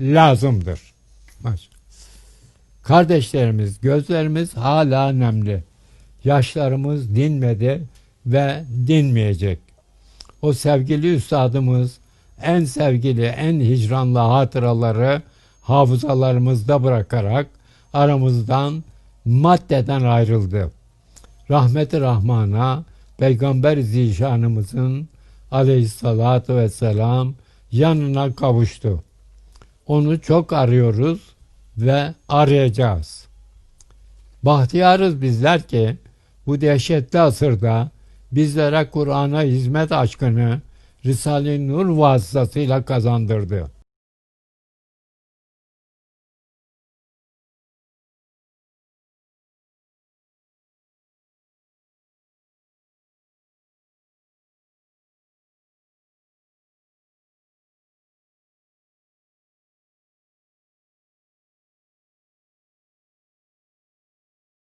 lazımdır. Baş- Kardeşlerimiz, gözlerimiz hala nemli. Yaşlarımız dinmedi ve dinmeyecek. O sevgili üstadımız en sevgili, en hicranlı hatıraları hafızalarımızda bırakarak aramızdan maddeden ayrıldı. Rahmeti Rahman'a Peygamber Zişanımızın aleyhissalatu vesselam yanına kavuştu. Onu çok arıyoruz ve arayacağız. Bahtiyarız bizler ki bu dehşetli asırda bizlere Kur'an'a hizmet aşkını Risale-i Nur vasıtasıyla kazandırdı.